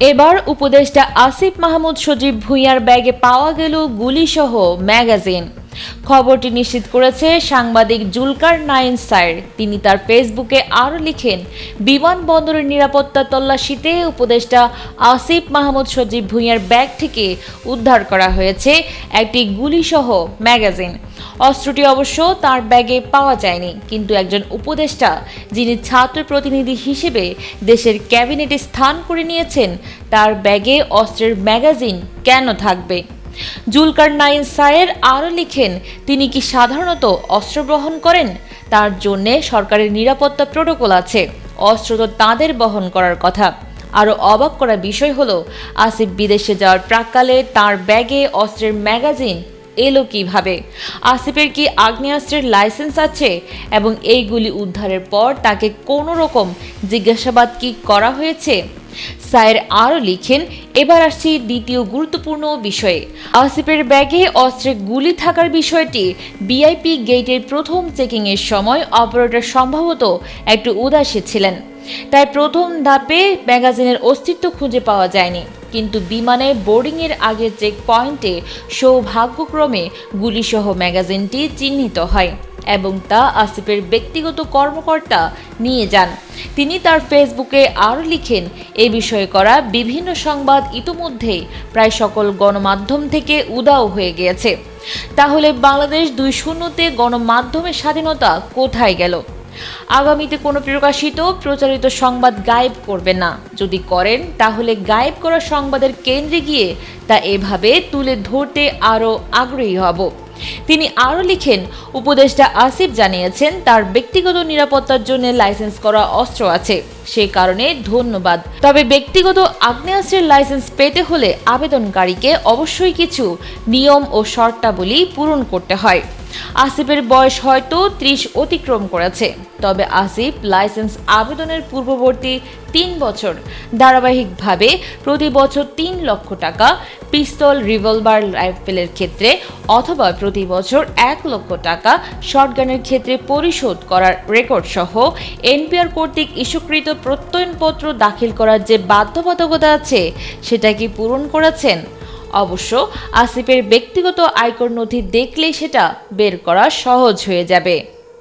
এবার উপদেষ্টা আসিফ মাহমুদ সজীব ভুঁইয়ার ব্যাগে পাওয়া গেল গুলিসহ ম্যাগাজিন। খবরটি নিশ্চিত করেছে সাংবাদিক জুলকার নাইন সাইর। তিনি তার ফেসবুকে আরও লিখেন, বিমানবন্দরের নিরাপত্তা তল্লাশিতে উপদেষ্টা আসিফ মাহমুদ সজীব ভুঁইয়ার ব্যাগ থেকে উদ্ধার করা হয়েছে একটি গুলিসহ ম্যাগাজিন। অস্ত্রটি অবশ্য তার ব্যাগে পাওয়া যায়নি, কিন্তু একজন উপদেষ্টা যিনি ছাত্র প্রতিনিধি হিসেবে দেশের ক্যাবিনেটে স্থান করে নিয়েছেন, তার ব্যাগে অস্ত্রের ম্যাগাজিন কেন থাকবে? জুলকার নাইন সায়ের আরও লিখেন, তিনি কি সাধারণত অস্ত্র বহন করেন? তার জন্যে সরকারের নিরাপত্তা প্রোটোকল আছে। অস্ত্র তো তাঁদের বহন করার কথা। আরও অবাক করা বিষয় হলো, আসিফ বিদেশে যাওয়ার প্রাককালে তার ব্যাগে অস্ত্রের ম্যাগাজিন এলো কীভাবে? আসিফের কি আগ্নেয়াস্ত্রের লাইসেন্স আছে? এবং এইগুলি উদ্ধারের পর তাকে কোনো রকম জিজ্ঞাসাবাদ কি করা হয়েছে? সায়ের আরও লিখেন, এবার আসছি দ্বিতীয় গুরুত্বপূর্ণ বিষয়ে। আসিফের ব্যাগে অস্ত্রে গুলি থাকার বিষয়টি বিআইপি গেটের প্রথম চেকিংয়ের সময় অপারেটর সম্ভবত একটু উদাসী ছিলেন। তাই প্রথম ধাপে ম্যাগাজিনের অস্তিত্ব খুঁজে পাওয়া যায়নি। কিন্তু বিমানে বোর্ডিংয়ের আগের চেক পয়েন্টে সৌভাগ্যক্রমে গুলিসহ ম্যাগাজিনটি চিহ্নিত হয়। এবং তা আসিফের ব্যক্তিগত কর্মকর্তা নিয়ে যান। তিনি তার ফেসবুকে আরও লিখেন, এ বিষয়ে করা বিভিন্ন সংবাদ ইতোমধ্যেই প্রায় সকল গণমাধ্যম থেকে উদাও হয়ে গিয়েছে তাহলে বাংলাদেশ দুই শূন্যতে গণমাধ্যমের স্বাধীনতা কোথায় গেল? আগামীতে কোনো প্রকাশিত, প্রচারিত সংবাদ গায়েব করবে না। যদি করেন, তাহলে গায়েব করা সংবাদের কেন্দ্রে গিয়ে তা এভাবে তুলে ধরতে আরও আগ্রহী হব। তিনি আরও লিখেন, উপদেষ্টা আসিফ জানিয়েছেন, তার ব্যক্তিগত নিরাপত্তার জন্য লাইসেন্স করা অস্ত্র আছে। সে কারণে ধন্যবাদ। তবে ব্যক্তিগত আগ্নেয়াস্ত্রের লাইসেন্স পেতে হলে আবেদনকারীকে অবশ্যই কিছু নিয়ম ও শর্তাবলী পূরণ করতে হয়। আসিফের বয়স হয়তো ত্রিশ অতিক্রম করেছে। তবে আসিফ লাইসেন্স আবেদনের পূর্ববর্তী তিন বছর ধারাবাহিকভাবে প্রতি বছর তিন লক্ষ টাকা, পিস্তল, রিভলভার, রাইফেলের ক্ষেত্রে অথবা প্রতি বছর এক লক্ষ টাকা, শটগানের ক্ষেত্রে পরিশোধ করার রেকর্ড সহ এনপিআর কর্তৃক ইস্যুকৃত প্রত্যয়নপত্র দাখিল করার যে বাধ্যবাধকতা আছে, সেটা কি পূরণ করেছেন? অবশ্য আসিফের ব্যক্তিগত আয়কর নথি দেখলেই সেটা বের করা সহজ হয়ে যাবে।